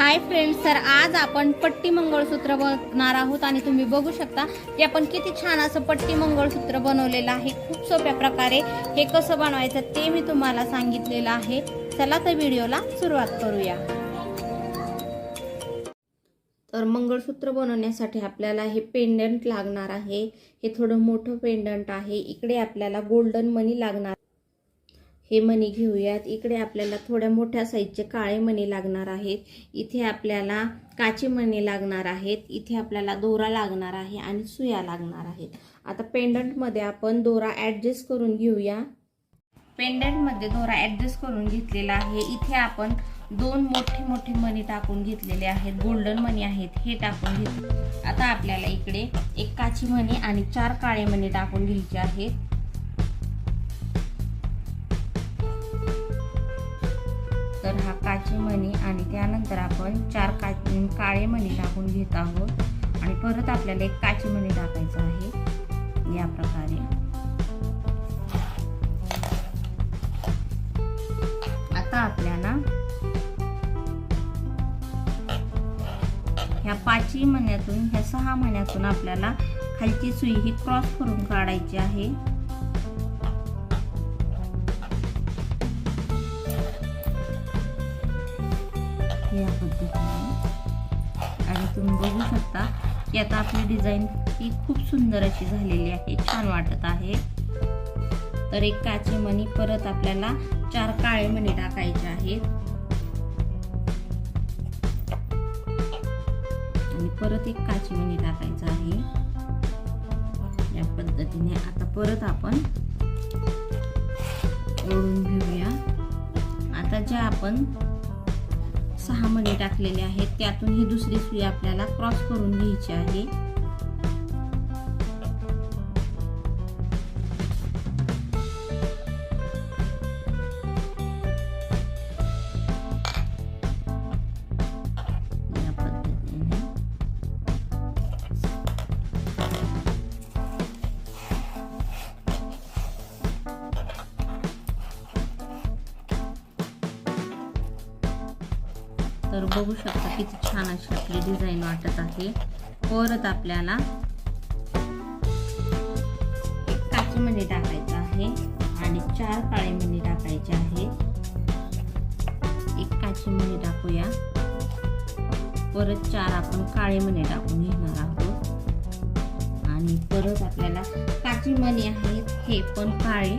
Hi friends तर आज आपण पट्टी मंगळसूत्र बनवणार आहोत आणि तुम्ही बघू शकता की आपण किती छान असं पट्टी मंगळसूत्र बनवलेलं आहे. खूप सोप्या प्रकारे हे कसं बनवायचं ते मी तुम्हाला सांगितलेलं आहे. चला तर व्हिडिओला सुरुवात करूया. तर मंगळसूत्र बनवण्यासाठी आपल्याला हे पेंडंट लागणार आहे. हे थोडं मोठं पेंडंट आहे. इकडे आपल्याला गोल्डन मनी लागणार. हे मणी घेऊयात. इकडे आपल्याला थोड्या मोठ्या साईजचे काळे मणी लागणार आहेत. इथे आपल्याला काचे मणी लागणार आहेत. इथे आपल्याला दोरा लागणार आहे आणि सुया लागणार आहेत. आता पेंडंटमध्ये आपण दोरा ॲडजस्ट करून घेऊया. पेंडंटमध्ये दोरा ॲडजस्ट करून घेतलेला आहे. इथे आपण दोन मोठे मोठे मणी टाकून घेतलेले आहेत. गोल्डन मणी आहेत. हे टाकून घेतले. आता आपल्याला इकडे एक काची मणी आणि चार काळे मणी टाकून घ्यायचे आहेत. हा मणी आणि त्यानंतर आपण चार का काळे मणी टाकून घेत आहोत. आणि परत आपल्याला एक काची मणी टाकायचं आहे. या प्रकारे. आता आपल्याला ह्या पाचही महिन्यातून ह्या सहा महिन्यातून आपल्याला खालची सुई ही क्रॉस करून काढायची आहे. तुम्ही बघू शकता की आता आपली डिझाईन ही खूप सुंदर अशी झालेली आहे छान वाटत आहे. तर एक काचे मणी परत आपल्याला चार काळे मणी टाकायचे आहेत. आणि परत एक काचे मणी टाकायचं आहे. या पद्धतीने आता परत आपण ओढून घेऊया. आता ज्या आपण सहा मणी टाकलेले आहेत. त्यातून ही दुसरी सुई आपल्याला क्रॉस करून घ्यायची आहे. बघू शकता किती छान अशी आपली डिझाईन वाटत आहे. परत आपल्याला एक काची टाकायचं आहे आणि चार काळे मणी टाकायचे आहे. एक काची टाकूया. परत चार आपण काळे मणी टाकून घेणार आहोत. आणि परत आपल्याला काची आहेत हे पण काळे.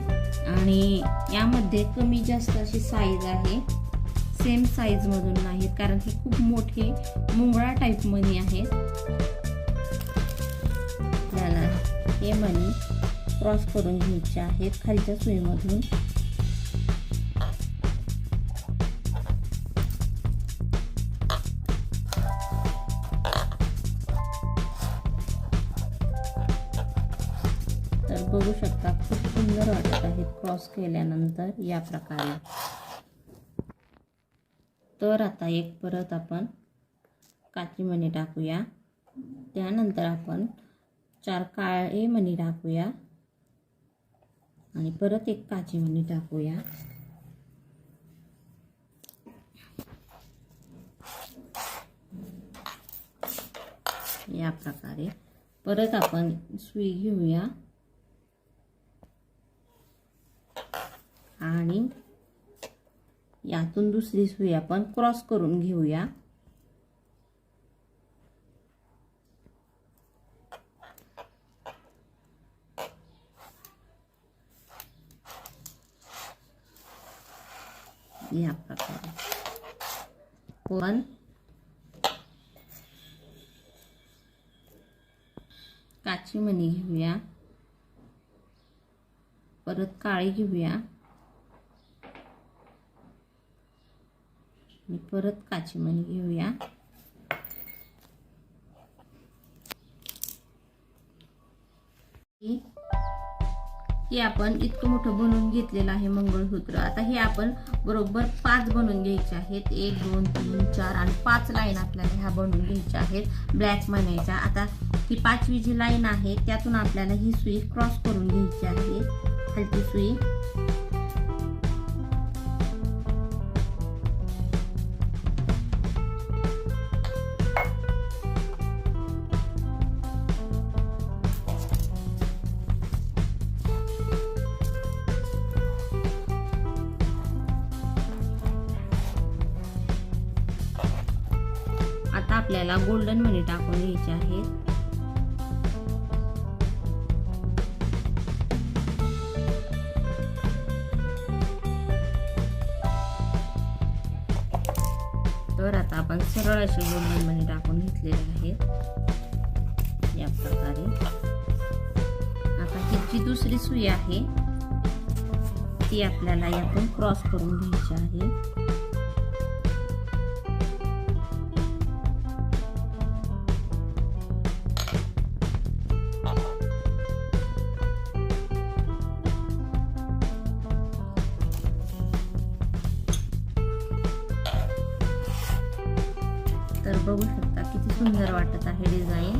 आणि यामध्ये कमी जास्त अशी साईज आहे. सेम साईज मधून नाहीत कारण हे खूप मोठे मुंगळा टाईप मनी आहेत आपल्याला हे मनी क्रॉस करून घ्यायचे आहेत खालच्या सुईमधून. तर बघू शकता खूप सुंदर वाटत आहेत क्रॉस केल्यानंतर या प्रकारे. तर आता एक परत आपण काची मणी टाकूया. त्यानंतर आपण चार काळे मणी टाकूया. आणि परत एक काची मणी टाकूया. या प्रकारे. परत आपण सुई घेऊया. आणि यातून दुसरी सुई आपण क्रॉस करून घेऊया. या प्रकारे. पण काची मणी घेऊया. परत काळी घेऊया. आणि परत काचीमणी घेऊया. हे आपण इतकं मोठं बनवून घेतलेलं आहे मंगळसूत्र. आता हे आपण बरोबर पाच बनवून घ्यायचे आहेत. एक दोन तीन चार आणि पाच लाईन आपल्याला ह्या बनवून घ्यायच्या आहेत. ब्लॅक म्हणायच्या. आता ही पाचवी जी लाईन आहे त्यातून आपल्याला ही सुई क्रॉस करून घ्यायची आहे. खालची सुई. आपल्याला गोल्डन मनी टाकून घ्यायचे आहेत. तर आता आपण सरळ असे गोल्डन मनी टाकून घेतलेले आहेत या प्रकारे. आता ही जी दुसरी सुई आहे. ती आपल्याला यातून क्रॉस करून घ्यायची आहे. वाटत आहे डिझाईन.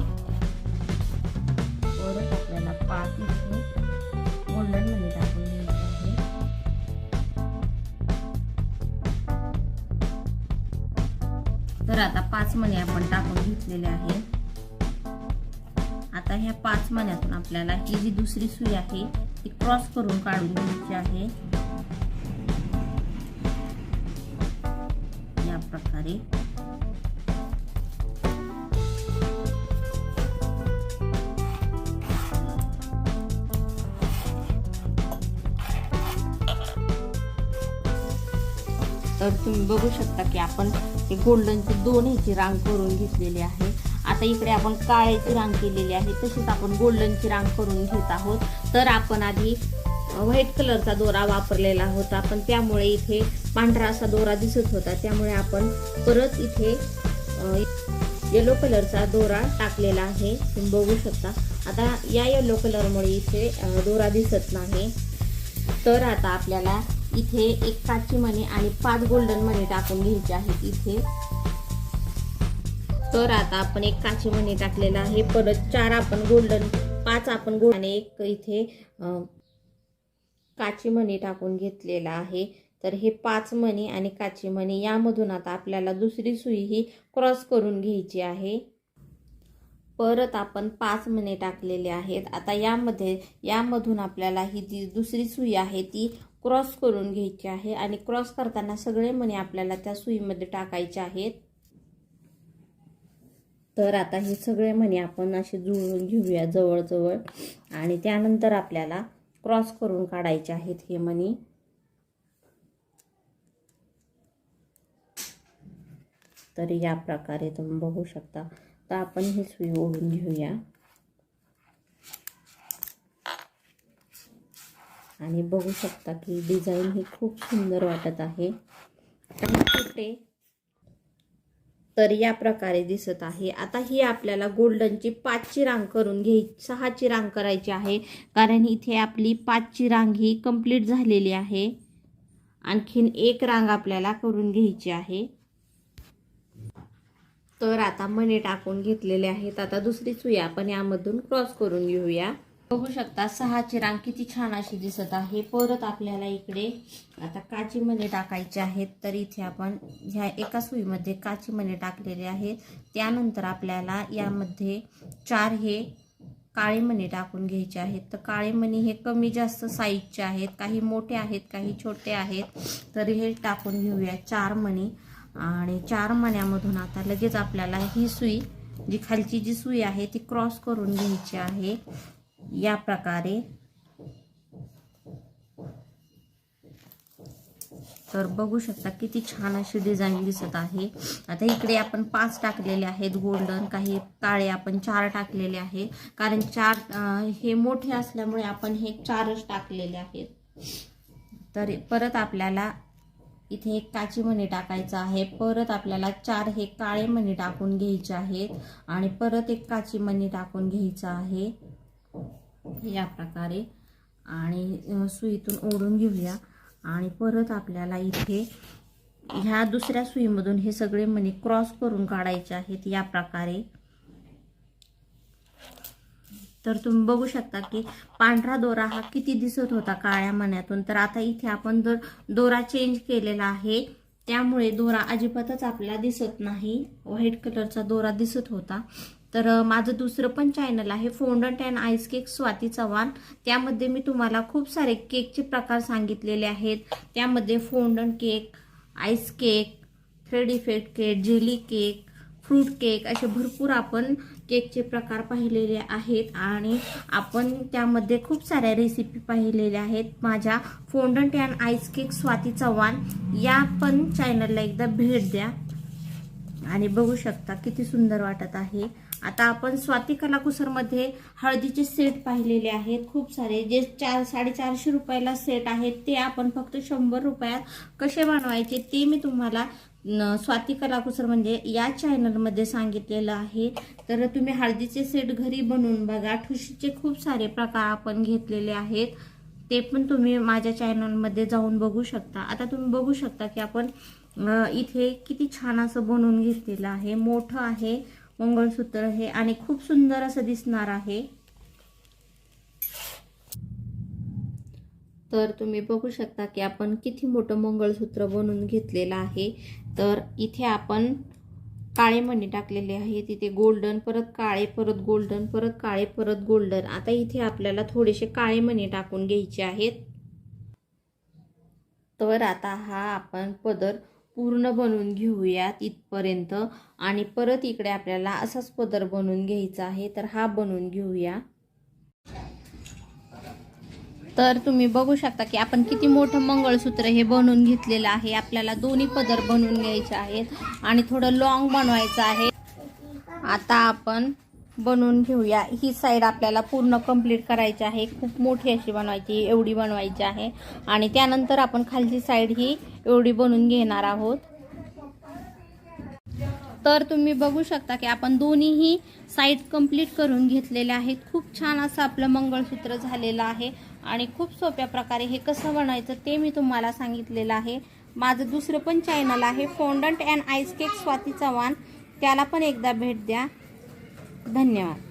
परत आपल्याला पाच इथे गोल्डन टाकून आहे. तर आता पाच मणी आपण टाकून घेतलेले आहे. आता ह्या पाच मण्यातून आपल्याला ही जी दुसरी सुई आहे ती क्रॉस करून काढून घ्यायची आहे. या प्रकारे. तर तुम्ही बघू शकता की आपण हे गोल्डनची दोन ह्याची रांग करून घेतलेली आहे. आता इकडे आपण काळ्याची रांग केलेली आहे. तशीच आपण गोल्डनची रांग करून घेत आहोत. तर आपण आधी व्हाईट कलरचा दोरा वापरलेला होता. पण त्यामुळे इथे पांढरा असा दोरा दिसत होता. त्यामुळे आपण परत इथे येलो कलरचा दोरा टाकलेला आहे. तुम्ही बघू शकता. आता या येलो कलरमुळे इथे दोरा दिसत नाही. तर आता आपल्याला इथे एक काची मणी आणि पाच गोल्डन मणी टाकून घ्यायचे आहेत इथे. तर आता आपण एक काची मणी टाकलेला आहे. परत चार आपण गोल्डन पाच आपण गोल्ड आणि एक इथे काची मणी टाकून घेतलेला आहे. तर हे पाच मणी आणि काची मणी यामधून आता आपल्याला दुसरी सुई ही क्रॉस करून घ्यायची आहे. परत आपण पाच मणी टाकलेले आहेत. आता यामध्ये यामधून आपल्याला ही जी दुसरी सुई आहे ती क्रॉस करून घ्यायचे आहे आणि क्रॉस करताना सगळे मणी आपल्याला त्या सुईमध्ये टाकायचे आहेत. तर आता हे सगळे मणी आपण असे जुळवून घेऊया जवळजवळ. आणि त्यानंतर आपल्याला क्रॉस करून काढायचे आहेत हे मणी. तर या प्रकारे तुम्ही बघू शकता. तर आपण ही सुई ओढून घेऊया. आणि बघू शकता की डिझाईन ही खूप सुंदर वाटत आहे. आणि कुठे तर या प्रकारे दिसत आहे. आता ही आपल्याला गोल्डनची पाचची रांग करून घ्याय सहाची रांग करायची आहे. कारण इथे आपली पाचची रांग ही कंप्लीट झालेली आहे. आणखीन एक रांग आपल्याला करून घ्यायची आहे. तर आता मणी टाकून घेतलेले आहेत. आता दुसरी सुया आपण यामधून क्रॉस करून घेऊया. बघू शकता सहाची रांग किती छान अशी दिसत आहे. परत आपल्याला इकडे आता काची मणी टाकायचे आहेत. तर इथे आपण ह्या एका सुईमध्ये काची मणी टाकलेले आहेत. त्यानंतर आपल्याला यामध्ये चार हे काळे मणी टाकून घ्यायचे आहेत. तर काळे मणी हे कमी जास्त साईजचे आहेत. काही मोठे आहेत काही छोटे आहेत. तर हे टाकून घेऊया चार मणी. आणि चार मण्यामधून आता लगेच आपल्याला ही सुई जी खालची जी सुई आहे ती क्रॉस करून घ्यायची आहे. या प्रकारे. तर बघू शकता किती छान अशी डिझाईन दिसत आहे. आता इकडे आपण पाच टाकलेले आहेत गोल्डन काही काळे आपण चार टाकलेले आहे. कारण चार हे मोठे असल्यामुळे आपण हे चारच टाकलेले आहेत. तर परत आपल्याला इथे एक काची मणी टाकायचं आहे. परत आपल्याला चार हे काळे मणी टाकून घ्यायचे आहेत. आणि परत एक काची मणी टाकून घ्यायचं आहे. या प्रकारे. आणि सुईतून ओढून घेऊया. आणि परत आपल्याला इथे ह्या दुसऱ्या सुईमधून हे सगळे मणी क्रॉस करून काढायचे आहेत या प्रकारे. तर तुम्ही बघू शकता की पांढरा दोरा हा किती दिसत होता काळ्या मण्यातून. तर आता इथे आपण जर दोरा चेंज केलेला आहे त्यामुळे दोरा अजिबातच आपल्याला दिसत नाही. व्हाईट कलरचा दोरा दिसत होता. तर माझं दुसरं पण चॅनल आहे fondant and ice cake Swati Chavan. त्यामध्ये मी तुम्हाला खूप सारे केकचे प्रकार सांगितलेले आहेत. त्यामध्ये fondant cake ice cake thread effect cake jelly cake fruit cake असे भरपूर आपण केकचे प्रकार पाहिलेले आहेत. आणि आपण त्यामध्ये खूप साऱ्या रेसिपी पाहिलेल्या आहेत. माझ्या fondant and ice cake Swati Chavan या पण चॅनलला एकदा भेट द्या. आणि बघू शकता किती सुंदर वाटत आहे. आता आपण स्वाती कलाकुसरमध्ये हळदीचे सेट पाहिलेले आहेत खूप सारे. जे चार साडेचारशे रुपयाला सेट आहेत ते आपण फक्त शंभर रुपयात कसे बनवायचे ते मी तुम्हाला स्वाती कलाकुसर म्हणजे या चॅनलमध्ये सांगितलेलं आहे. तर तुम्ही हळदीचे सेट घरी बनवून बघा. ठुशीचे खूप सारे प्रकार आपण घेतलेले आहेत. ते पण तुम्ही माझ्या चॅनलमध्ये जाऊन बघू शकता. आता तुम्ही बघू शकता की आपण इथे किती छान असं बनवून घेतलेलं आहे. मोठं आहे. मंगळसूत्र हे आणि खूप सुंदर असं दिसणार आहे. तर तुम्ही बघू शकता की आपण किती मोठं मंगळसूत्र बनवून घेतलेलं आहे. तर इथे आपण काळे मणी टाकलेले आहे तिथे गोल्डन परत काळे परत गोल्डन परत काळे परत गोल्डन आता इथे आपल्याला थोडेसे काळे मणी टाकून घ्यायचे आहेत. तर आता हा आपण पदर पूर्ण बनवून घेऊयात इथपर्यंत. आणि परत इकडे आपल्याला असाच पदर बनवून घ्यायचा आहे तर हा बनवून घेऊया. तर तुम्ही बघू शकता की आपण किती मोठं मंगळसूत्र हे बनवून घेतलेलं आहे. आपल्याला दोन्ही पदर बनवून घ्यायचे आहेत आणि थोडं लॉंग बनवायचं आहे. आता आपण बनवून घेऊया. ही साईड आपल्याला पूर्ण कंप्लीट करायची आहे. खूप मोठी अशी बनवायची एवढी बनवायची आहे. आणि त्यानंतर आपण खालची साईड ही एवढी बनवून घेणार आहोत. तर तुम्ही बघू शकता की आपण दोन्हीही साईड कंप्लीट करून घेतलेल्या आहेत. खूप छान असं आपलं मंगळसूत्र झालेलं आहे. आणि खूप सोप्या प्रकारे हे कसं बनवायचं ते मी तुम्हाला सांगितलेलं आहे. माझं दुसरं पण चॅनल आहे. Fondant and ice cake Swati Chavan. त्याला पण एकदा भेट द्या. धन्यवाद.